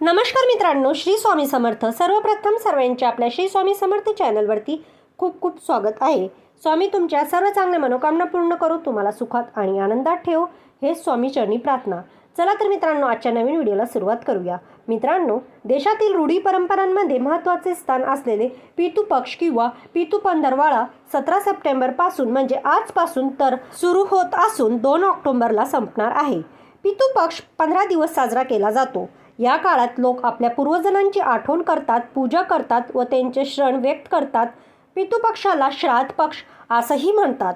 नमस्कार मित्रांनो श्री स्वामी समर्थ. सर्वप्रथम सर्वांच्या आपल्या श्री स्वामी समर्थ चॅनलवरती खूप खूप स्वागत आहे. स्वामी तुमच्या सर्व चांगल्या मनोकामना पूर्ण करू तुम्हाला सुखात आणि आनंदात ठेव हे स्वामी चरणी प्रार्थना. चला तर मित्रांनो आजच्या नवीन व्हिडिओला सुरुवात करूया. मित्रांनो देशातील रूढी परंपरांमध्ये महत्त्वाचे स्थान असलेले पितू पक्ष किंवा पितू पंधरवाळा सतरा सप्टेंबरपासून म्हणजे आजपासून तर सुरू होत असून दोन ऑक्टोबरला संपणार आहे. पितू पक्ष पंधरा दिवस साजरा केला जातो. या काळात लोक आपल्या पूर्वजनांची आठवण करतात पूजा करतात व त्यांचे श्रण व्यक्त करतात. पितृपक्षाला श्राद्ध पक्ष असंही म्हणतात.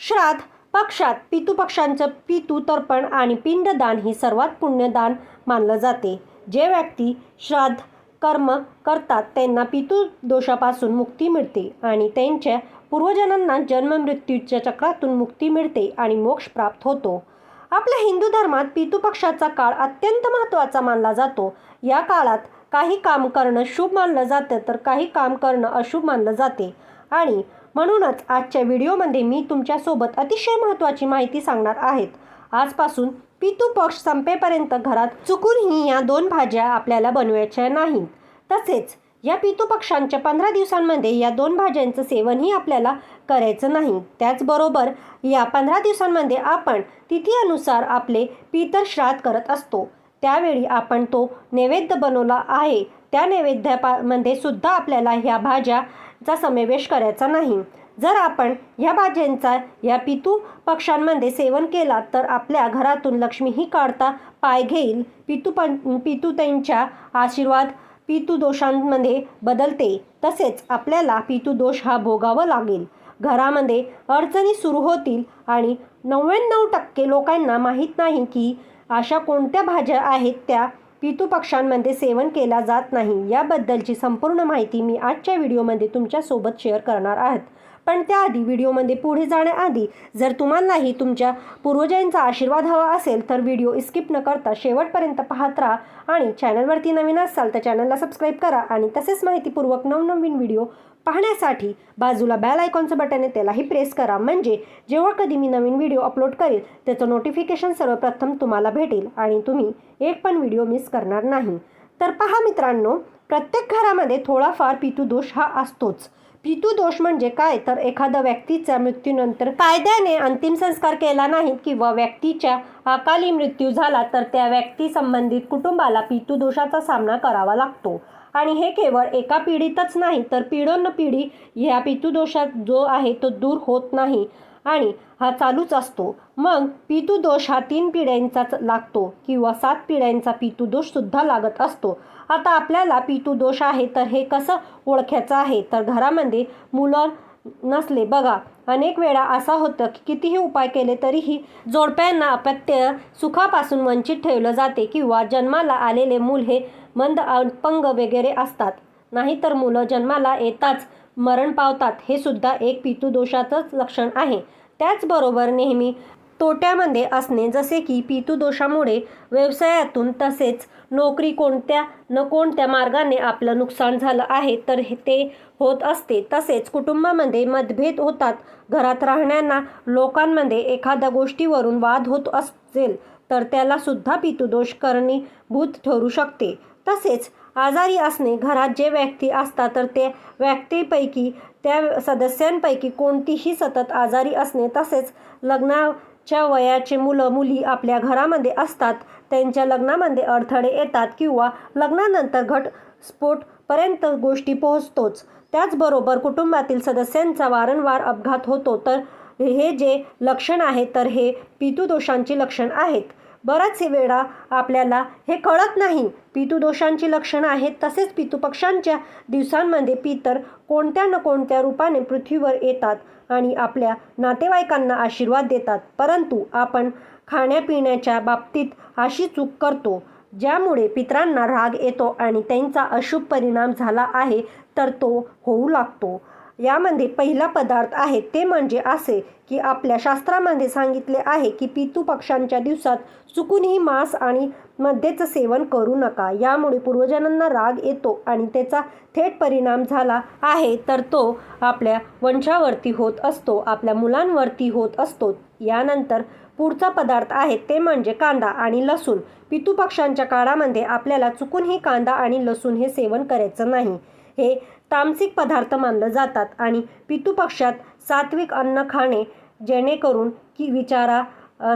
श्राद्ध पक्षात पितृपक्षांचं पितू तर्पण आणि पिंडदान ही सर्वात पुण्यदान मानलं जाते. जे व्यक्ती श्राद्ध कर्म करतात त्यांना पितू दोषापासून मुक्ती मिळते आणि त्यांच्या पूर्वजनांना जन्ममृत्यूच्या चक्रातून मुक्ती मिळते आणि मोक्ष प्राप्त होतो. आपल्या हिंदू धर्मात पितृपक्षाचा काळ अत्यंत महत्त्वाचा मानला जातो. या काळात काही काम करणं शुभ मानलं जातं तर काही काम करणं अशुभ मानलं जाते. आणि म्हणूनच आजच्या व्हिडिओमध्ये मी तुमच्यासोबत अतिशय महत्त्वाची माहिती सांगणार आहेत. आजपासून पितृपक्ष संपेपर्यंत घरात चुकूनही या दोन भाज्या आपल्याला बनवायच्या नाहीत. तसेच या पितृपक्षांच्या पंधरा दिवसांमध्ये या दोन भाज्यांचं सेवनही आपल्याला करायचं नाही. त्याचबरोबर या पंधरा दिवसांमध्ये आपण तिथीनुसार आपले पितर श्राद्ध करत असतो. त्यावेळी आपण तो नैवेद्य बनवला आहे. त्या नैवेद्यामध्ये सुद्धा आपल्याला ह्या भाज्याचा समावेश करायचा नाही. जर आपण या भाज्यांचा या पितू पक्षांमध्ये सेवन केला तर आपल्या घरातून लक्ष्मीही काढता पाय घेईल. पितू पण पितू त्यांच्या आशीर्वाद पितू दोषांमध्ये बदलते तसेच आपल्याला पितू दोष हा भोगावा लागेल. घरामध्ये अडचणी सुरू होतील आणि नव्याण्णव टक्के लोकांना माहीत नाही की अशा कोणत्या भाज्या आहेत त्या पितृपक्षांमध्ये सेवन केला जात नाही. याबद्दलची संपूर्ण माहिती मी आजच्या व्हिडिओमध्ये तुमच्यासोबत शेअर करणार आहेत. पण त्याआधी व्हिडिओमध्ये पुढे जाण्याआधी जर तुम्हालाही तुमच्या पूर्वजांचा आशीर्वाद हवा असेल तर व्हिडिओ स्किप न करता शेवटपर्यंत पाहत राहा आणि चॅनलवरती नवीन असाल तर चॅनलला सबस्क्राईब करा आणि तसेच माहितीपूर्वक नवनवीन व्हिडिओ पाहण्यासाठी बाजूला बॅल आयकॉनचं बटन आहे त्यालाही प्रेस करा. म्हणजे जेव्हा कधी मी नवीन व्हिडिओ अपलोड करेल त्याचं नोटिफिकेशन सर्वप्रथम तुम्हाला भेटेल आणि तुम्ही एक पण व्हिडिओ मिस करणार नाही. तर पहा मित्रांनो प्रत्येक घरामध्ये थोडाफार पितृदोष हा असतोच. पितृदोष म्हणजे काय? तर एखाद्या व्यक्तीच्या मृत्यूनंतर कायद्याने अंतिम संस्कार केला नाही किंवा व्यक्तीच्या अकाली मृत्यू झाला तर त्या व्यक्ती संबंधित कुटुंबाला पितृदोषाचा सामना करावा लागतो. आणि हे केवळ एका पिढीतच नाही तर पिढोन पिढी ह्या पितृदोषात जो आहे तो दूर होत नाही. आणि हा चालूच असतो. मग पितृदोष हा तीन पिढ्यांचाच लागतो किंवा सात पिढ्यांचा पितृदोषसुद्धा लागत असतो. आता आपल्याला पितृदोष आहे तर हे कसं ओळखायचं आहे? तर घरामध्ये मुलं नसले. बघा अनेक वेळा असा होतं की कितीही उपाय केले तरीही जोडप्यांना अपत्य सुखापासून वंचित ठेवलं जाते किंवा जन्माला आलेले मूल हे मंद अपंग वगैरे असतात. नाहीतर मुलं जन्माला येताच मरण पावतात हे सुद्धा एक पितुदोषाचंच लक्षण आहे. त्याचबरोबर नेहमी तोट्यामध्ये असणे जसे की पितुदोषामुळे व्यवसायातून तसेच नोकरी कोणत्या न कोणत्या मार्गाने आपलं नुकसान झालं आहे तर ते होत असते. तसेच कुटुंबामध्ये मतभेद होतात. घरात राहण्यांना लोकांमध्ये एखाद्या गोष्टीवरून वाद होत असेल तर त्याला सुद्धा पितृदोष कारणीभूत ठरू शकते. तसेच आजारी असणे घरात जे व्यक्ती असतात तर ते व्यक्तीपैकी त्या सदस्यांपैकी कोणतीही सतत आजारी असणे तसेच लग्नाच्या वयाचे मुलं मुली आपल्या घरामध्ये असतात त्यांच्या लग्नामध्ये अडथळे येतात किंवा लग्नानंतर घटस्फोटपर्यंत गोष्टी पोहोचतोच. त्याचबरोबर कुटुंबातील सदस्यांचा वारंवार अपघात होतो. तर हे जे लक्षण आहे तर हे पितुदोषांची लक्षण आहेत. बराच वेळा आपल्याला हे कळत नाही. पितुदोषांची लक्षणं आहेत तसेच पितुपक्षांच्या दिवसांमध्ये पितर कोणत्या न कोणत्या रूपाने पृथ्वीवर येतात आणि आपल्या नातेवाईकांना आशीर्वाद देतात. परंतु आपण खाण्यापिण्याच्या बाबतीत अशी चूक करतो ज्यामुळे पितरांना राग येतो आणि त्यांचा अशुभ परिणाम झाला आहे तर तो होऊ लागतो. यामध्ये पहिला पदार्थ आहे ते म्हणजे असे की आपल्या शास्त्रामध्ये सांगितले आहे की पितू पक्षांच्या दिवसात चुकूनही मांस आणि मध्येचं सेवन करू नका. यामुळे पूर्वजनांना राग येतो आणि त्याचा थेट परिणाम झाला आहे तर तो आपल्या वंशावरती होत असतो आपल्या मुलांवरती होत असतो. यानंतर पुढचा पदार्थ आहे ते म्हणजे कांदा आणि लसूण. पितृपक्षांच्या काळामध्ये आपल्याला चुकूनही कांदा आणि लसूण हे सेवन करायचं नाही. हे तामसिक पदार्थ मानलं जातात आणि पितृपक्षात सात्विक अन्न खाणे जेणेकरून की विचारा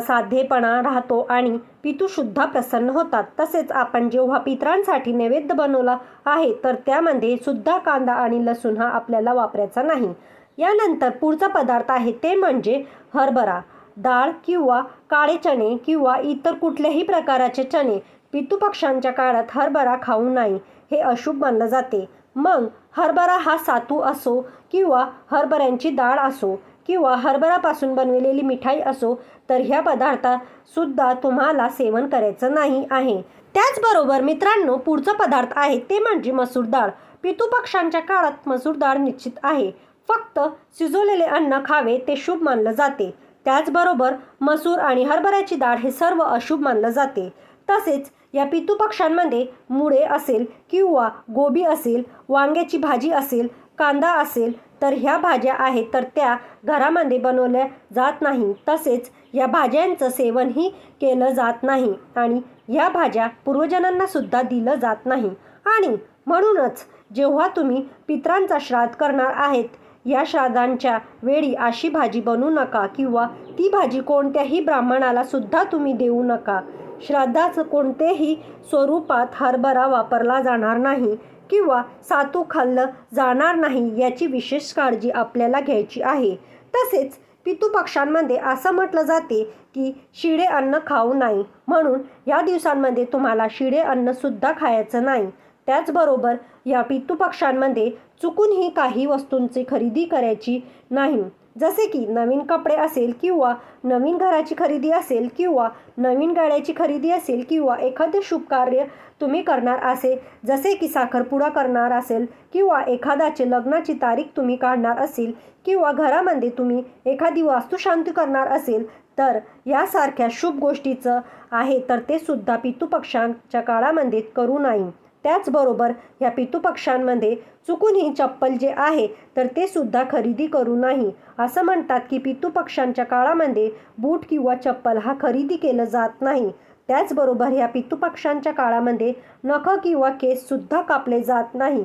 साधेपणा राहतो आणि पितूसुद्धा प्रसन्न होतात. तसेच आपण जेव्हा पितरांसाठी नैवेद्य बनवला आहे तर त्यामध्ये सुद्धा कांदा आणि लसूण हा आपल्याला वापरायचा नाही. यानंतर पुढचा पदार्थ आहे ते म्हणजे हरभरा. डाळ किंवा काळे चणे किंवा इतर कुठल्याही प्रकाराचे चणे पितृपक्षांच्या काळात हरभरा खाऊ नाही हे अशुभ मानलं जाते. मग हरभरा हा सातू असो किंवा हरभऱ्यांची डाळ असो किंवा हरभरापासून बनविलेली मिठाई असो तर ह्या पदार्थासुद्धा तुम्हाला सेवन करायचं नाही आहे. त्याचबरोबर मित्रांनो पुढचा पदार्थ आहे ते म्हणजे मसूर डाळ. पितुपक्षांच्या काळात मसूर डाळ निश्चित आहे. फक्त शिजवलेले अन्न खावे ते शुभ मानलं जाते. त्याचबरोबर मसूर आणि हरभऱ्याची डाळ हे सर्व अशुभ मानलं जाते. तसेच या पितुपक्षांमध्ये मुळे असेल किंवा गोबी असेल वांग्याची भाजी असेल कांदा असेल तर ह्या भाज्या आहेत तर त्या घरामध्ये बनवल्या जात नाही. तसेच या भाज्यांचं सेवनही केलं जात नाही आणि या भाज्या पूर्वजनांना सुद्धा दिलं जात नाही. आणि म्हणूनच जेव्हा तुम्ही पित्रांचा श्राद्ध करणार आहेत या श्राद्धांच्या वेळी अशी भाजी बनवू नका किंवा ती भाजी कोणत्याही ब्राह्मणाला सुद्धा तुम्ही देऊ नका. श्राद्धाचं कोणतेही स्वरूपात हरभरा वापरला जाणार नाही किंवा सातू खाल्लं जाणार नाही याची विशेष काळजी आपल्याला घ्यायची आहे. तसेच पितृपक्षांमध्ये असं म्हटलं जाते की शिळे अन्न खाऊ नाही. म्हणून या दिवसांमध्ये तुम्हाला शिळे अन्नसुद्धा खायचं नाही. त्याचबरोबर या पितृपक्षांमध्ये चुकूनही काही वस्तूंची खरेदी करायची नाही. जसे की नवीन कपडे असेल किंवा नवीन घराची खरेदी असेल किंवा नवीन गाड्याची खरेदी असेल किंवा एखादे शुभ कार्य तुम्ही करणार असेल जसे की साखरपुडा करणार असेल किंवा एखाद्याचे लग्नाची तारीख तुम्ही काढणार असेल किंवा घरामध्ये तुम्ही एखादी वास्तुशांती करणार असेल तर यासारख्या शुभ गोष्टीचं आहे तर ते सुद्धा पितृपक्षांच्या काळामध्ये करू नाही त्याचबरोबर या पितृपक्षांमध्ये चुकूनही चप्पल जे आहे तर ते सुद्धा खरेदी करू नाही. असं म्हणतात की पितृपक्षांच्या काळामध्ये बूट किंवा चप्पल हा खरेदी केलं जात नाही. त्याचबरोबर ह्या पितृपक्षांच्या काळामध्ये नख किंवा केससुद्धा कापले जात नाही.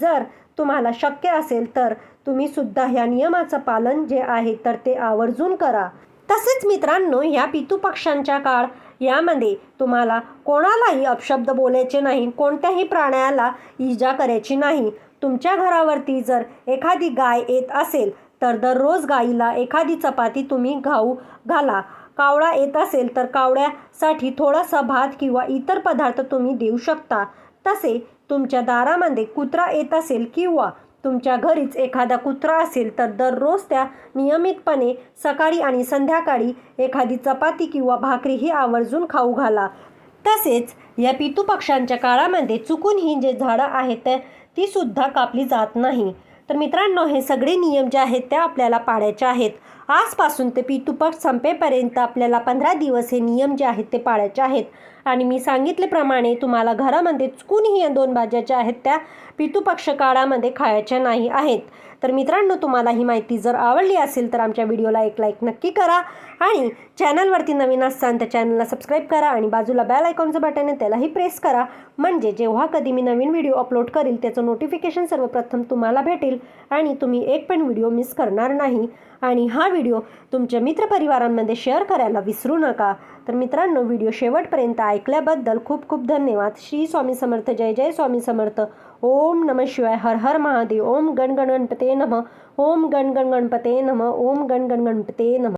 जर तुम्हाला शक्य असेल तर तुम्ही सुद्धा ह्या नियमाचं पालन जे आहे तर ते आवर्जून करा. तसेच मित्रांनो ह्या पितृपक्षांच्या काळ यामध्ये तुम्हाला कोणालाही अपशब्द बोलायचे नाही कोणत्याही प्राण्याला इजा करायची नाही. तुमच्या घरावरती जर एखादी गाय येत असेल तर दररोज गाईला एखादी चपाती तुम्ही घाऊ घाला. कावळा येत असेल तर कावळ्यासाठी थोडासा भात किंवा इतर पदार्थ तुम्ही देऊ शकता. तसे तुमच्या दारामध्ये कुत्रा येत असेल किंवा तुमच्या घरीच एखादा कुत्रा असेल तर दररोज त्या नियमितपणे सकाळी आणि संध्याकाळी एखादी चपाती किंवा भाकरीही आवर्जून खाऊ घाला. तसेच या पितृपक्षांच्या काळामध्ये चुकून ही जे झाडं आहेत त्या ती सुद्धा कापली जात नाही. तर मित्रांनो हे सगळे नियम जे आहेत ते आपल्याला पाळायचे आहेत. आजपासून ते पितुपक्ष संपेपर्यंत आपल्याला पंधरा दिवस हे नियम जे आहेत ते पाळायचे आहेत. आणि मी सांगितल्याप्रमाणे तुम्हाला घरामध्ये चुकूनही या दोन भाज्या ज्या आहेत त्या पितुपक्ष काळामध्ये खायच्या नाही आहेत. तर मित्रांनो तुम्हाला ही माहिती जर आवडली असेल तर आमच्या व्हिडिओला एक लाईक नक्की करा आणि चॅनलवरती नवीन असताना तर चॅनलला सबस्क्राईब करा आणि बाजूला बेल आयकॉनचं बटन आहे त्यालाही प्रेस करा. म्हणजे जेव्हा कधी मी नवीन व्हिडिओ अपलोड करील त्याचं नोटिफिकेशन सर्वप्रथम तुम्हाला भेटेल आणि तुम्ही एक पण व्हिडिओ मिस करणार नाही. आणि हा व्हिडिओ तुमच्या मित्रपरिवारांमध्ये शेअर करायला विसरू नका. तर मित्रांनो व्हिडिओ शेवटपर्यंत ऐकल्याबद्दल खूप खूप धन्यवाद. श्री स्वामी समर्थ जय जय स्वामी समर्थ. ओम नम शिवाय हर हर महादेव. ओम गण गण गणपते नम. ओम गण गण गणपते नम. ओम गण गण गणपते नम.